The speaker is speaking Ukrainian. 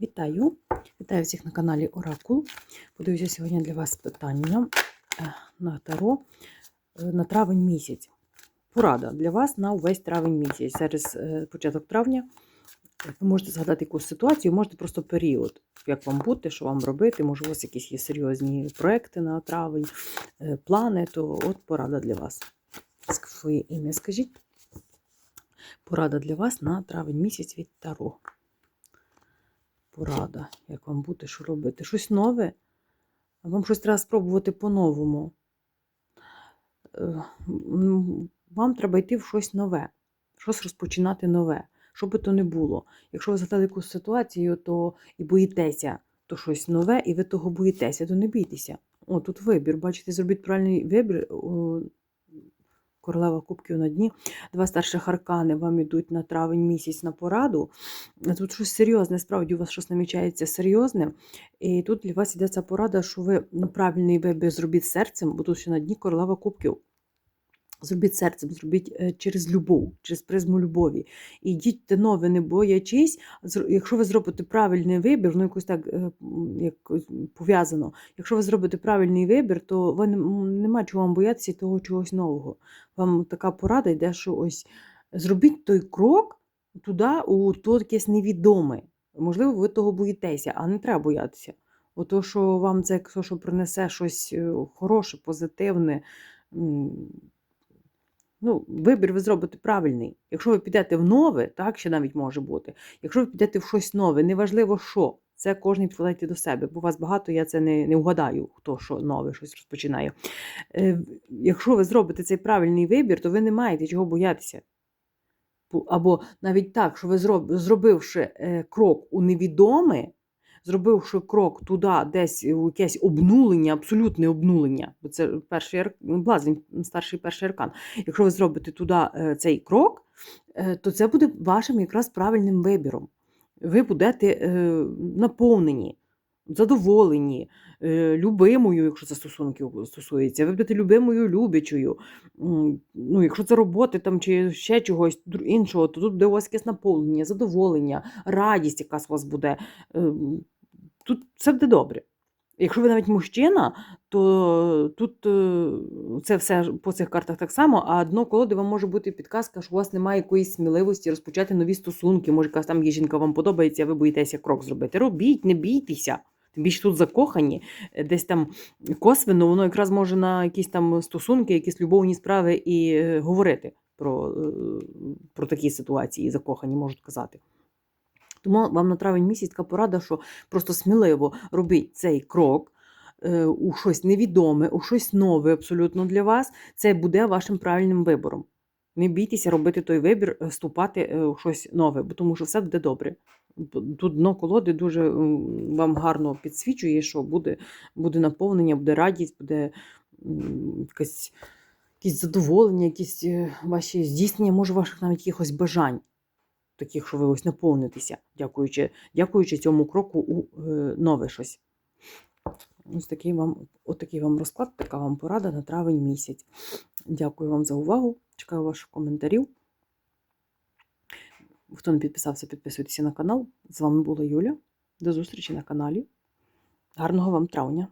Вітаю! Вітаю всіх на каналі Оракул. Подивлюся сьогодні для вас питання е, на Таро е, на травень місяць. Порада для вас на увесь травень місяць. Зараз е, початок травня. Ви можете згадати якусь ситуацію, можете просто період, як вам бути, що вам робити. Може, у вас якісь є серйозні проекти на травень, плани, то от порада для вас. Своє ім'я скажіть. Порада для вас на травень місяць від Таро порада, як вам бути, що робити. Щось нове, вам щось треба спробувати по-новому. Е, Вам треба йти в щось нове, щось розпочинати нове, що би то не було. Якщо ви згадали якусь ситуацію, то і боїтеся, то щось нове, і ви того боїтеся, то не бійтеся. О, тут вибір. Бачите, зробіть правильний вибір. Королева кубків на дні. Два старших аркани вам ідуть на травень місяць на пораду. Тут щось серйозне, справді у вас щось намічається серйозне. І тут для вас йде ця порада, що ви ну, правильний вибір зробіть серцем, бо тут ще на дні королева кубків. Зробіть серцем, зробіть е, через любов, через призму любові. І йдіть нове, не боячись. Якщо ви зробите правильний вибір, ну якось так е, якось пов'язано. Якщо ви зробите правильний вибір, то ви нема чого вам боятися того чогось нового. Вам така порада йде, що ось зробіть той крок туди, у то якесь невідоме. Можливо, ви того боїтеся, а не треба боятися. Ото, що вам це якщо що принесе щось е, хороше, позитивне. Ну, вибір ви зробите правильний. Якщо ви підете в нове, так ще навіть може бути. Якщо ви підете в щось нове, неважливо що, це кожен підкладайте до себе, бо вас багато, я це не, не угадаю, хто що нове щось розпочинає. Е, Якщо ви зробите цей правильний вибір, то ви не маєте чого боятися. Або навіть так, що ви зробивши е, крок у невідоме, зробивши крок туди, десь у якесь обнулення, абсолютне обнулення, бо це перший ар- блазень, старший перший аркан. Якщо ви зробите туди е, цей крок, е, то це буде вашим якраз правильним вибіром. Ви будете е, наповнені, задоволені, любимою, якщо це стосунків стосується, ви будете любимою, любячою. Ну, якщо це роботи там, чи ще чогось іншого, то тут буде у вас якесь наповнення, задоволення, радість, якась у вас буде. Тут все буде добре. Якщо ви навіть мужчина, то тут е, це все по цих картах так само, а дно колоди вам може бути підказка, що у вас немає якоїсь сміливості розпочати нові стосунки. Може, якась там є жінка вам подобається, а ви боїтеся крок зробити. Робіть, не бійтеся. Тим більше тут закохані, е, десь там косвенно, воно якраз може на якісь там стосунки, якісь любовні справи і е, говорити про, про такі ситуації, закохані, можуть казати. Тому вам на травень місяць така порада, що просто сміливо робіть цей крок е, у щось невідоме, у щось нове абсолютно для вас. Це буде вашим правильним вибором. Не бійтеся робити той вибір, е, вступати е, у щось нове, бо тому що все буде добре. Тут дно колоди дуже вам гарно підсвічує, що буде, буде наповнення, буде радість, буде м, якась, якісь задоволення, якісь ваші здійснення, може, ваших навіть якихось бажань таких, що ви ось наповнитеся, дякуючи, дякуючи цьому кроку у е, нове щось. Ось такий вам, от вам розклад, така вам порада на травень місяць. Дякую вам за увагу. Чекаю ваших коментарів. Хто не підписався, підписуйтеся на канал. З вами була Юля. До зустрічі на каналі. Гарного вам травня!